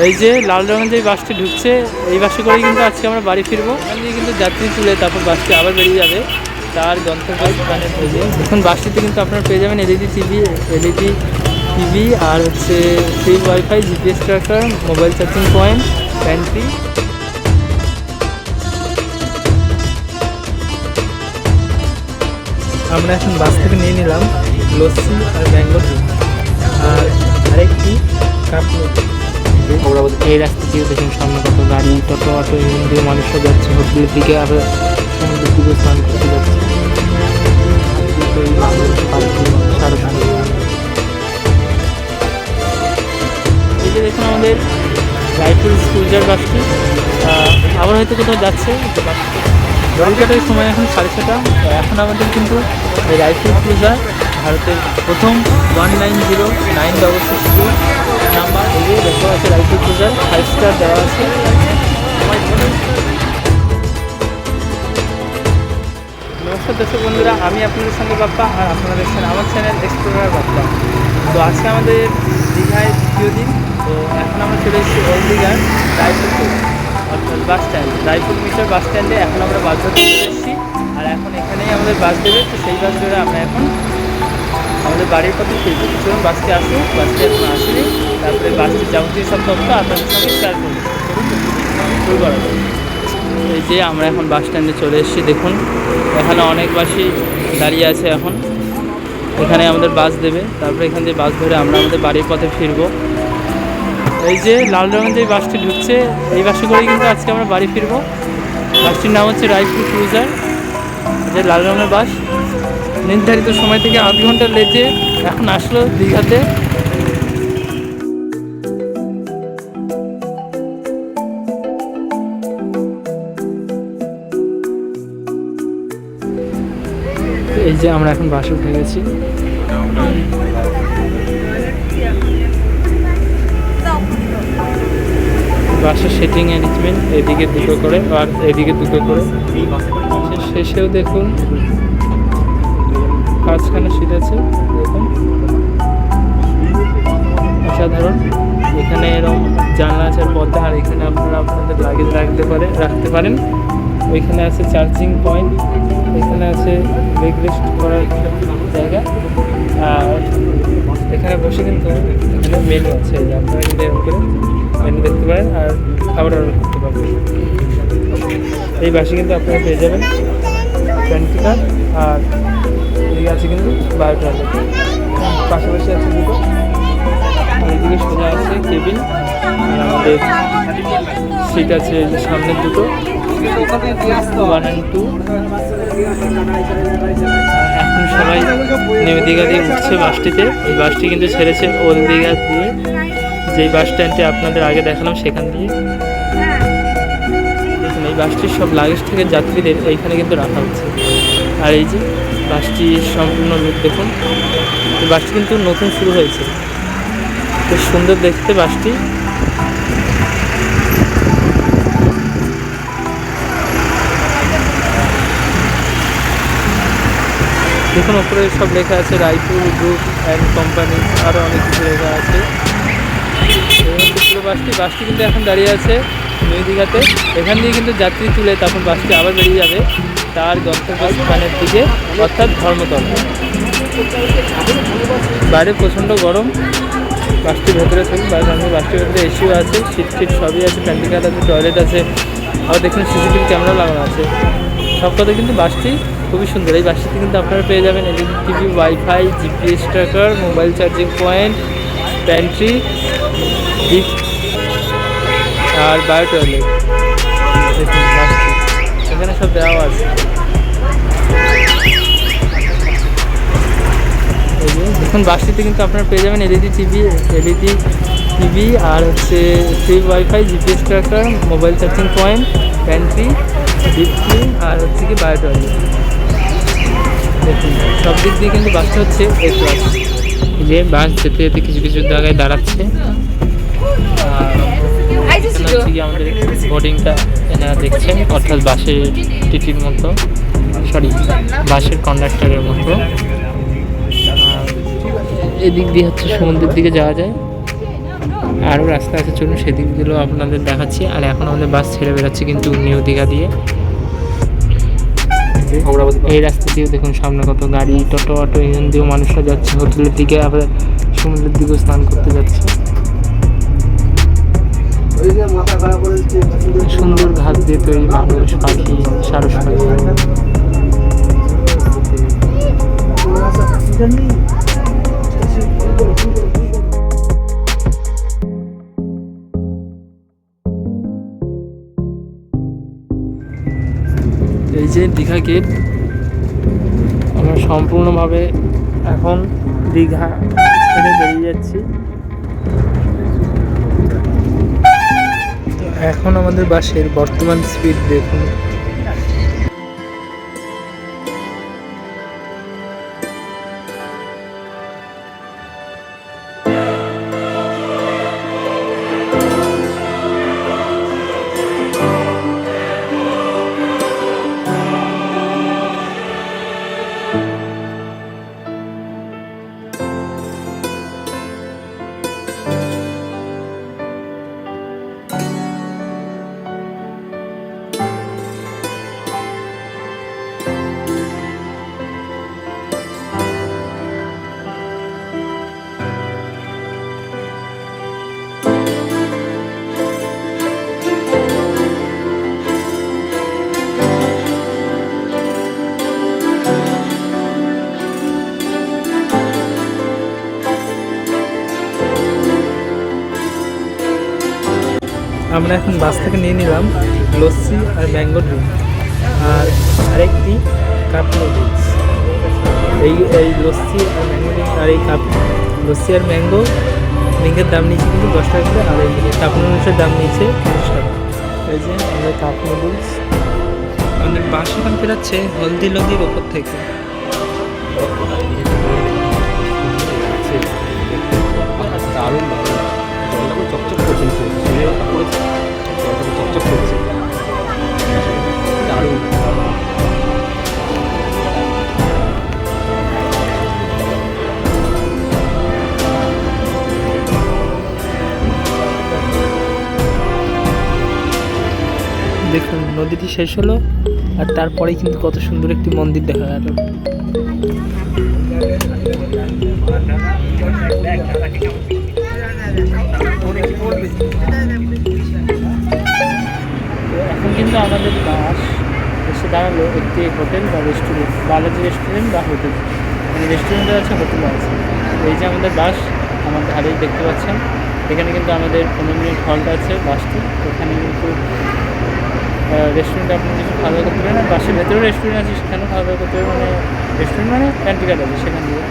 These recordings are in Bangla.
এই যে লাল রঙের যে বাসটি ঢুকছে, এই বাসে করেই কিন্তু আজকে আমরা বাড়ি ফিরবো। কিন্তু যাত্রী তুলে তারপর বাসটি আবার বেরিয়ে যাবে। তার গন্তব্য স্থানে হয়ে এখন বাসটিতে কিন্তু আপনারা পেয়ে যাবেন এলইডি টিভি এলইডি টিভি আর হচ্ছে free wifi GPS tracker mobile charging point pantry আমরা এখন বাস থেকে নিয়ে নিলাম লস্যি আর ব্যাঙ্গল আর আরেকটি কাপ এই রাস্তা দিয়ে দেখুন, সামনে কত গাড়ি টোটো অটো এখান দিয়ে মানুষরা যাচ্ছে, হোটেলের দিকে আর সমুদ্রের দিকে স্নান করতে যাচ্ছে। দেখুন আমাদের রায়পুর স্কুল যার বাসটি আবার হয়তো কোথাও যাচ্ছে। ঘড়িকাটার সময় এখন সাড়ে ছটা। এখন আমাদের কিন্তু রায়পুর ক্রুজার, ভারতের প্রথম one nine zero nine double six two number এই যে দেখা আছে রায়পুর ক্রুজার ফাইভ স্টার দেওয়া আছে। নমস্কার দর্শক বন্ধুরা, আমি আপনাদের সঙ্গে বাপ্পা আর আপনারা দেখছেন আমার চ্যানেল এক্সপ্লোরার বাপ্পা। তো আজকে আমাদের দীঘায় দ্বিতীয় দিন, তো এখন আমরা চলে এসেছি ওল্ড দীঘার রায়পুর অর্থাৎ bus stand Raipur metre bus স্ট্যান্ডে এখন আমরা বাস ধরতে এসেছি। আর এখন এখানেই আমাদের বাস দেবে, তো সেই বাস ধরে আমরা এখন আমাদের বাড়ির পথে ফিরবো চলুন বাসটি আসুন বাসটি এখন আসেনি তারপরে বাসটির যাবতীয় সব তথ্য আপনাদের সঙ্গে শেয়ার করব। শুরু করা এই যে আমরা এখন বাস স্ট্যান্ডে চলে এসেছি, দেখুন, এখানে অনেক বাসই দাঁড়িয়ে আছে এখন। এখানে আমাদের বাস দেবে, তারপরে এখান থেকে বাস ধরে আমরা আমাদের বাড়ির পথে ফিরবো। এই যে লাল রঙের যে বাসটি ঢুকছে, এই বাসে করেই কিন্তু আজকে আমরা বাড়ি ফিরবো। বাসটির নাম হচ্ছে রায়পুর ক্রুজার। যে লাল রঙের বাস নির্ধারিত সময় থেকে আধ ঘণ্টা লেটে এখন আসলো দীঘাতে। এই যে আমরা এখন বাসে উঠে গেছি। বাসের সেটিং অ্যারেঞ্জমেন্ট এদিকে দুটো করে আর এদিকে দুটো করে। শেষেও দেখুন পাঁচখানা সিট আছে দেখুন অসাধারণ। এখানে এরকম জানলা আছে, পর্দা, আর এখানে আপনারা আপনাদের লাগেজ রাখতে পারে রাখতে পারেন। ওইখানে আছে চার্জিং পয়েন্ট এখানে আছে ব্রেক রেস্ট করার জায়গা। আর এখানে বসে কিন্তু এখানে মেনু আছে আপনারা কিন্তু এরকম করে মেনু দেখতে পারেন আর খাবার অর্ডার করতে পারবেন। এই বাসে কিন্তু আপনারা পেয়ে যাবেন প্যান্টিকার আর এদিকে আছে কিন্তু বায়ো পাশাপাশি আছে দুটো। এদিকে সোজা আছে, কেবিন। আর আমাদের সিট আছে সামনের দুটো। ওয়ান অ্যান্ড টু এখন সবাই নিউ দীঘা দিয়ে উঠছে বাসটিতে। এই বাসটি কিন্তু ছেড়েছে ওল দীঘা দিয়ে। যেই বাস স্ট্যান্ডটি আপনাদের আগে দেখালাম, সেখান দিয়ে। এই বাসটির সব লাগেজ থেকে যাত্রীদের এইখানে কিন্তু রাখা হচ্ছে। আর এই যে বাসটির সম্পূর্ণ দেখুন। বাসটি কিন্তু নতুন শুরু হয়েছে। বেশ সুন্দর দেখতে বাসটি। দেখুন, ওপরে সব লেখা আছে, রায়পুর গ্রুপ অ্যান্ড কোম্পানি আরও অনেক কিছু লেখা আছে। বাসটি বাসটি কিন্তু এখন দাঁড়িয়ে আছে নিউ দীঘাতে এখান দিয়ে কিন্তু যাত্রী তুলে তখন বাসটি আবার বেরিয়ে যাবে। তার গন্তব্য স্থানের দিকে, অর্থাৎ ধর্মতলা। বাইরে প্রচণ্ড গরম। বাসটির ভেতরে থাকি বাইরে আমি বাসটির ভেতরে এসিও আছে সিট টিট সবই আছে প্যান্টিকার আছে টয়লেট আছে। আবার দেখুন সিসিটিভি ক্যামেরা লাগানো আছে। সব কথা কিন্তু বাসটি খুবই সুন্দর। এই বাসটিতে কিন্তু আপনারা পেয়ে যাবেন LED TV wifi GPS tracker mobile charging point pantry আর বায়ো টয়লেট এখানে যে দেখুন, বাসটিতে কিন্তু আপনারা পেয়ে যাবেন এলইডি টিভি এলইডি টিভি আর হচ্ছে free wifi GPS tracker mobile charging point pantry deputy আর হচ্ছে কি বায়ো দেখুন, সব দিক দিয়ে কিন্তু বাসটা হচ্ছে এ ক্লাস যে বাস যেতে যেতে কিছু কিছু জায়গায় দাঁড়াচ্ছে। আর এখানে হচ্ছে আমাদের বোর্ডিংটা এনারা দেখছেন, অর্থাৎ বাসের টিটির মতো সরি বাসের কন্ডাক্টরের মতো। এদিক দিয়ে হচ্ছে সমুদ্রের দিকে যাওয়া যায়। আরও রাস্তা আছে, চলুন সেদিকগুলো আপনাদের দেখাচ্ছি। আর এখন আমাদের বাস ছেড়ে বেরোচ্ছে কিন্তু নিউ দীঘা দিয়ে। এই রাস্তা দিয়েও দেখুন সামনে কত গাড়ি, টোটো, অটো এখান দিয়েও মানুষরা যাচ্ছে। হোটেলের দিকে আবার সমুদ্রের দিকেও স্নান করতে যাচ্ছে। সুন্দর ঘাস দিয়ে তৈরি মানুষ পাখি, সারস পাখি। এই যে দীঘা গেট, আমরা সম্পূর্ণভাবে এখন দীঘা ছেড়ে বেরিয়ে যাচ্ছি। এখন আমাদের বাসের বর্তমান স্পিড দেখুন। আমরা এখন বাস থেকে নিয়ে নিলাম লস্যি আর ম্যাঙ্গো ড্রিঙ্ক। আর আরেকটি কাপ নুডলস এই এই লস্যি আর ম্যাঙ্গো ড্রিঙ্ক, আর এই কাপ, লস্যি আর ম্যাঙ্গো ড্রিঙ্কের দাম নিয়েছে কিন্তু দশ টাকা করে, আর এই কাপ নুডলসের দাম নিয়েছে পঞ্চাশ টাকা। এই যে আমাদের কাপ নুডলস। আমাদের বাস এখন ফেরাচ্ছে হলদি নদীর ওপর থেকে। দারুণ চকচক করছে দেখুন নদীটি শেষ হলো আর তারপরেই কিন্তু কত সুন্দর একটি মন্দির দেখা গেল। এখন আমাদের বাস এসে দাঁড়াল একটি হোটেল বা রেস্টুরেন্ট বালাজি রেস্টুরেন্ট বা হোটেল। রেস্টুরেন্টও আছে, হোটেলও আছে। এই যে আমাদের বাস আমার ধারেই দেখতে পাচ্ছেন। এখানে কিন্তু আমাদের পনেরো মিনিট হল্ট আছে বাসটি। এখানে কিন্তু রেস্টুরেন্টে আপনি কিছু খাওয়া দাওয়া করতে পারেন। আর বাসের ভেতরেও রেস্টুরেন্ট আছে, সেখানেও খাওয়া দাওয়া করতে মানে রেস্টুরেন্ট মানে প্যান্টিকাট আছে সেখান। দিয়ে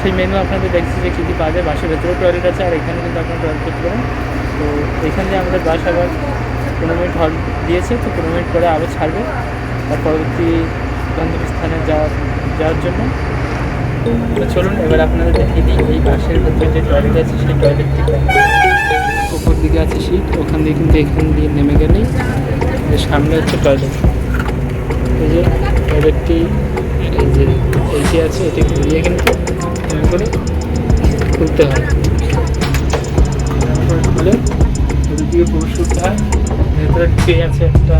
সেই মেনু আপনাদের দেখছি যে কী কী পাওয়া যায়। বাসের ভেতরেও টয়লেট আছে, আর এখানে কিন্তু আপনারা টয়লেট করতে পারেন। তো এখান দিয়ে আমাদের বাস আবার পনেরো মিনিট হল দিয়েছে, তো পনেরো মিনিট পরে আবার ছাড়বে তার পরবর্তী গন্তব্য স্থানে যাওয়ার যাওয়ার জন্য। তো চলুন, এবার আপনাদের দেখিয়ে দিই, এই বাসের ভেতরে যে টয়লেট আছে, সেই টয়লেটটি উপর দিকে আছে সিট ওখান দিয়ে কিন্তু এখান দিয়ে নেমে গেলেই সামনে হচ্ছে টয়লেট এই যে টয়লেটটি এই যে এইটি আছে, এটি ঘুরিয়ে কিন্তু এমন করে খুলতে হয় খুলে দিয়ে প্রবেশ করতে হয়। ভেতরে ট্রে আছে একটা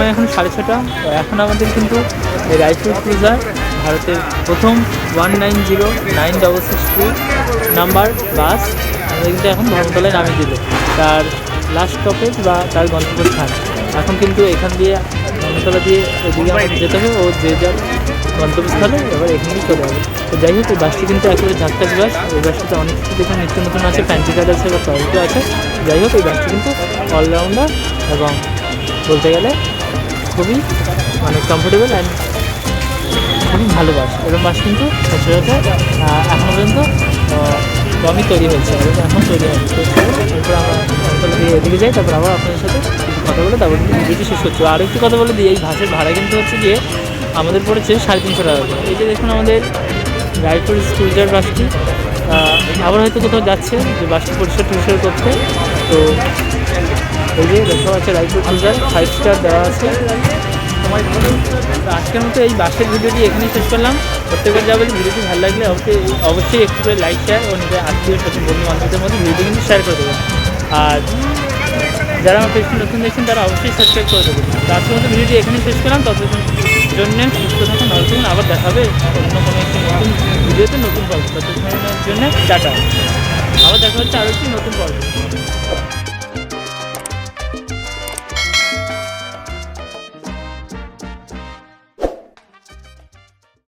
সময় এখন সাড়ে ছটা। এখন আমাদের কিন্তু রাইফেল ক্রুজার ভারতের প্রথম one nine zero nine double six two number bus আমাদের কিন্তু এখন ধর্মতলায় নামিয়ে দিল। তার লাস্ট স্টপেজ বা তার গন্তব্যস্থান। এখন কিন্তু এখান দিয়ে ধর্মতলা দিয়ে এদিকে যেতে হবে। ও যে যার গন্তব্যস্থলে এবার এখানেই চলে যাবে। তো যাই হোক, এই বাসটি কিন্তু একেবারে ঝাক্কাস বাস এই বাসটিতে অনেক কিছু দেখুন নিত্য নতুন আছে প্যান্টি কার্ড আছে বা টয়লেটও আছে। যাই হোক, এই বাসটি কিন্তু অলরাউন্ডার এবং বলতে গেলে খুবই মানে কমফোর্টেবল অ্যান্ড খুবই ভালো বাস এরকম বাস কিন্তু সচরাচর আহ, পর্যন্ত কমই তৈরি হয়েছে। এখন তৈরি হয়নি। তো আমরা দিয়ে এদিকে যাই তারপর আবার আপনাদের সাথে কিছু কথা বলে তারপর ভিডিওটি শেষ করছি। আর একটু কথা বলে দিই এই বাসের ভাড়া কিন্তু হচ্ছে গিয়ে আমাদের পড়েছে সাড়ে তিনশো টাকা করে। এই যে দেখুন আমাদের রায়পুর স্কুলজার বাসটি আবার হয়তো কোথাও যাচ্ছে যে বাসটি পরিষ্কার টরিষ্কার করতে। তো এই যে লেখা আছে রায়পুর ক্রুজার ফাইভ স্টার দেওয়া আছে। আজকের মতো এই বাসের ভিডিওটি এখানেই শেষ করলাম। প্রত্যেকবার যা বলি, ভিডিওটি ভালো লাগলে অবশ্যই অবশ্যই একটু করে লাইক শেয়ার ও নিজের আত্মীয় স্বজন বন্ধু বান্ধবদের মধ্যে ভিডিওটি কিন্তু শেয়ার করে দেবেন। আর যারা আমার পেজটি নতুন দেখছেন, তারা অবশ্যই সাবস্ক্রাইব করে দেবেন। আজকের মতো ভিডিওটি এখানেই শেষ করলাম। ততক্ষণ জন্য সুস্থ থাকুন, ভালো থাকুন। আবার দেখাবে অন্য কোনো একটি নতুন ভিডিওতে, নতুন পর্ব। ততক্ষণের জন্য টাটা। আবার দেখা হচ্ছে আরও একটি নতুন পর্ব।